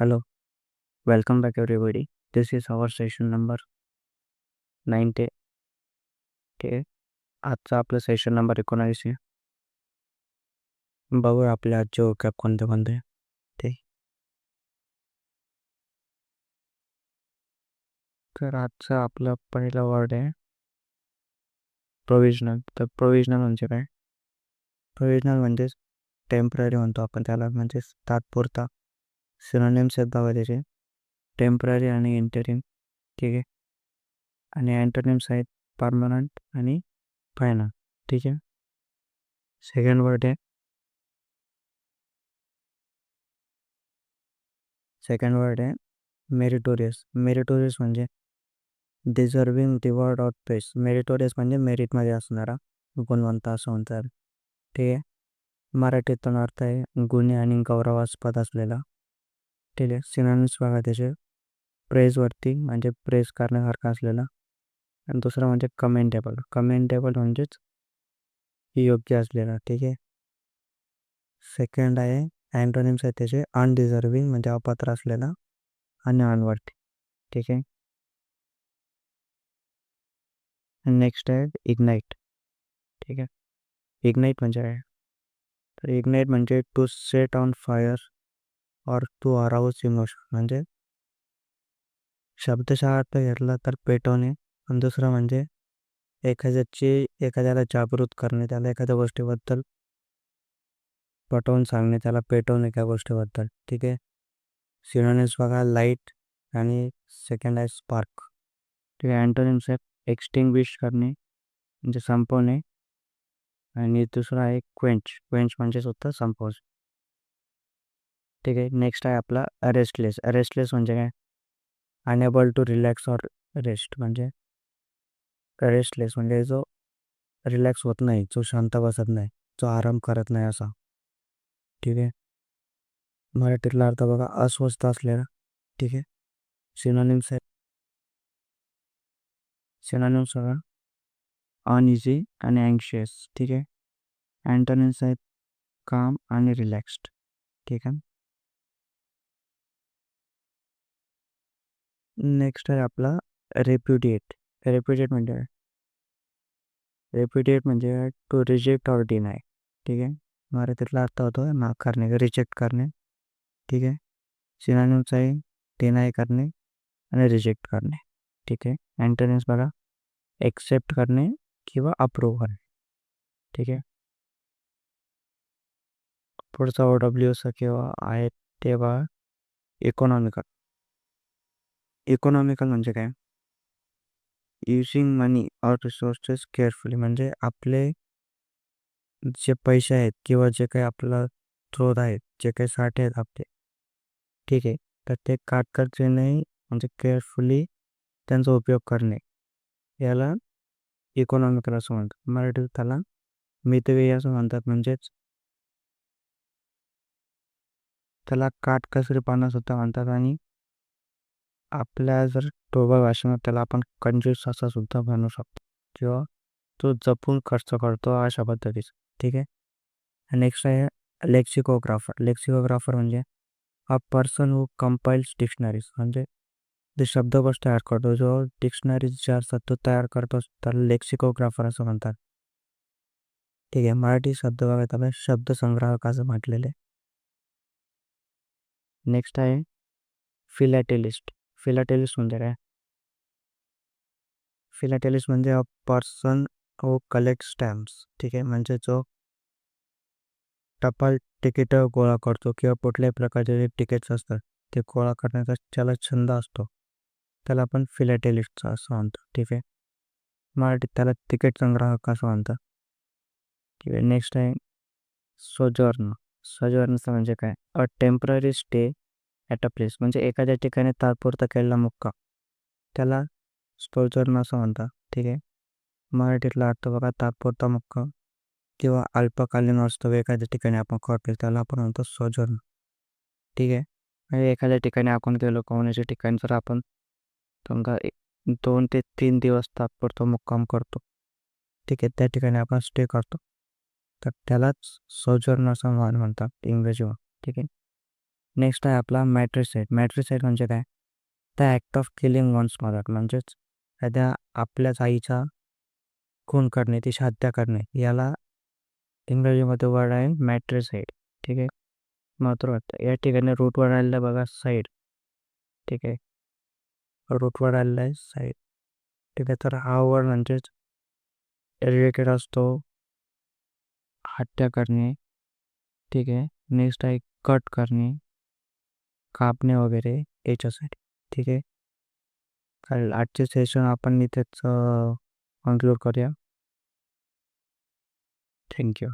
Hello, welcome back everybody. This is our session number 90. ठीक आजचा आपलं सेशन नंबर एकोणावीस आहे. बघूया आपले आजचे ओकॅप कोणते कोणते ते तर आजचं आपलं पहिलं वर्ड आहे. प्रोविजनल तर प्रोविजनल म्हणजे काय? प्रोविजनल म्हणजेच टेंपररी म्हणतो आपण त्याला. म्हणजेच तात्पुरता. सिनोनिम्स आहेत बघा त्याचे. टेंपररी आणि इंटरिम ठीक आहे? आणि अँटोनिम्स आहेत परमनंट आणि फायनल ठीक आहे? सेकंड वर्ड आहे. सेकंड वर्ड आहे मेरिटोरियस मेरिटोरियस म्हणजे deserving reward of pace meritorious म्हणजे मेरिटमध्ये असणारा गुणवंत असं म्हणतात. ठीक आहे? मराठीतून अर्थ आहे गुन्हे आणि गौरवास्पद असलेला ठीक आहे. बघा त्याचे प्रेजवरती म्हणजे प्रेस करण्यासारखा असलेला. आणि दुसरं म्हणजे कमेंटेबल कमेंटेबल म्हणजेच योग्य असलेला. ठीक आहे? सेकंड आहे. अँटोनिम्स आहे त्याचे. अनडिझर्विंग म्हणजे अपात्र असलेला. आणि अनवर्टी ठीक आहे? नेक्स्ट आहे इग्नाईट ठीक आहे? इग्नाईट म्हणजे काय? तर इग्नाईट म्हणजे to set on fire or to arouse emotion म्हणजे शब्दशः अर्थ घेतला तर पेटवणे आणि दुसरं म्हणजे एखाद्याची एखाद्याला जागृत करणे त्याला एखाद्या गोष्टीबद्दल पटवून सांगणे त्याला पेटवणे एका गोष्टीबद्दल. ठीक आहे? सिनोनिम्स बघा लाइट आणि सेकंड आहे स्पार्क ठीक आहे? अँटोनिम्स आहे एक्सटिंग्विश करणे म्हणजे संपवणे. आणि दुसरं आहे क्वेंच क्वेंच म्हणजे सुद्धा संपवणे. ठीक आहे. नेक्स्ट आहे आपला रेस्टलेस रेस्टलेस म्हणजे काय? Unable to relax or rest म्हणजे? रेस्टलेस म्हणजे जो रिलॅक्स होत नाही जो शांत बसत नाही जो आराम करत नाही असा. ठीक आहे? मराठीतला अर्थ बघा अस्वस्थ असलेला. ठीक आहे? सिनॉनिम्स आहे सिनॉनिम्स बघा. अनइझी आणि अँक्शियस ठीक आहे? अँटोनिम्स आहेत. काम आणि रिलॅक्स्ड ठीक आहे? नेक्स्ट आहे आपला रेप्युडिएट रेप्युडिएट म्हणजे रेप्युडिएट म्हणजे टू रिजेक्ट ऑर डिनाय ठीक आहे? मराठीतला अर्थ होतो नाकारणे रिजेक्ट करणे. ठीक आहे? सिनानिम्स आहे डिनाय करणे आणि रिजेक्ट करणे. ठीक आहे? अँटोनिम्स बघा. एक्सेप्ट करणे किंवा अप्रूव्ह करणे. ठीक आहे? पुढचा ओ डब्ल्यू चा किंवा आहे तेव्हा इकॉनॉमिकल इकॉनॉमिकल म्हणजे काय? Using money or resources carefully म्हणजे आपले जे पैसे आहेत किंवा जे काही आपला स्रोत आहेत जे काही साठे आहेत आपले. ठीक आहे. तर ते काटकसरीने म्हणजे केअरफुली त्यांचा उपयोग करणे. याला इकॉनॉमिकल असं म्हणतात. मराठीत त्याला मितव्ययी असं म्हणतात. म्हणजेच त्याला काटकसरीपणा सुद्धा म्हणतात आणि आपल्या जर टोबा भाषेमध्ये त्याला आपण कंजूस असा सुद्धा म्हणू शकतो. किंवा तो जपून खर्च करतो अशा पद्धतीचं ठीक आहे? नेक्स्ट आहे लेक्सिकोग्राफर लेक्सिकोग्राफर म्हणजे अ पर्सन हू कंपाईल्स डिक्शनरीज म्हणजे जे शब्दकोश तयार करतो जो डिक्शनरीज जे असतात तो तयार करतो त्याला लेक्सिकोग्राफर असं म्हणतात. ठीक आहे? मराठी शब्द बघा त्याला शब्दसंग्राहक असं म्हटलेले नेक्स्ट आहे फिलॅटेलिस्ट फिलाटेलिस म्हणजे काय फिलाटेलिस्ट म्हणजे a person who collect stamps ठीक आहे? म्हणजे जो टपाल तिकीट गोळा करतो किंवा कुठल्याही प्रकारचे जे तिकीट्स असतात ते गोळा करण्याचा त्याला छंद असतो त्याला आपण फिलाटेलिस्टचा असं म्हणतो ठीक आहे? मराठीत त्याला तिकीट संग्राहक असं म्हणतात. ठीक आहे नेक्स्ट आहे सोजर्न सोजर्नचं म्हणजे काय? A temporary stay at a place म्हणजे एखाद्या ठिकाणी तात्पुरता केलेला मुक्का. त्याला सोजर्न असं म्हणतात. ठीक आहे? मराठीतला अर्थ बघा तात्पुरता मुक्का किंवा अल्पकालीन असतो एखाद्या ठिकाणी आपण करतो त्याला आपण म्हणतो सोजर्न ठीक आहे? म्हणजे एखाद्या ठिकाणी आपण गेलो कोणाच्या ठिकाणी जर आपण समजा दोन ते तीन दिवस तात्पुरता मुक्काम करतो. ठीक आहे? त्या ठिकाणी आपण स्टे करतो. तर त्यालाच सोजर्न असं म्हणतात इंग्रजीवर. ठीक आहे? नेक्स्ट आहे आपला मॅट्रिसाईड मॅट्रिसाईड म्हणजे काय? The act of killing one's mother म्हणजेच त्या आपल्याच आईचा खून करणे तिची हत्या करणे. याला इंग्रजीमध्ये वर्ड आहे मॅट्रिसाईड ठीक आहे? महत्त्वाचं या ठिकाणी रूटवर आलेलं बघा साईड ठीक आहे? रूटवर आलेलं आहे साईड ठीक आहे? तर हा वर्ड म्हणजेच रिलेटेड असतो हत्या करणे. ठीक आहे? नेक्स्ट आहे कट करणे. कापणे वगैरे याच्यासाठी. ठीक आहे. चालेल आजचे सेशन आपण इथेच कन्क्लूड करूया. थँक्यू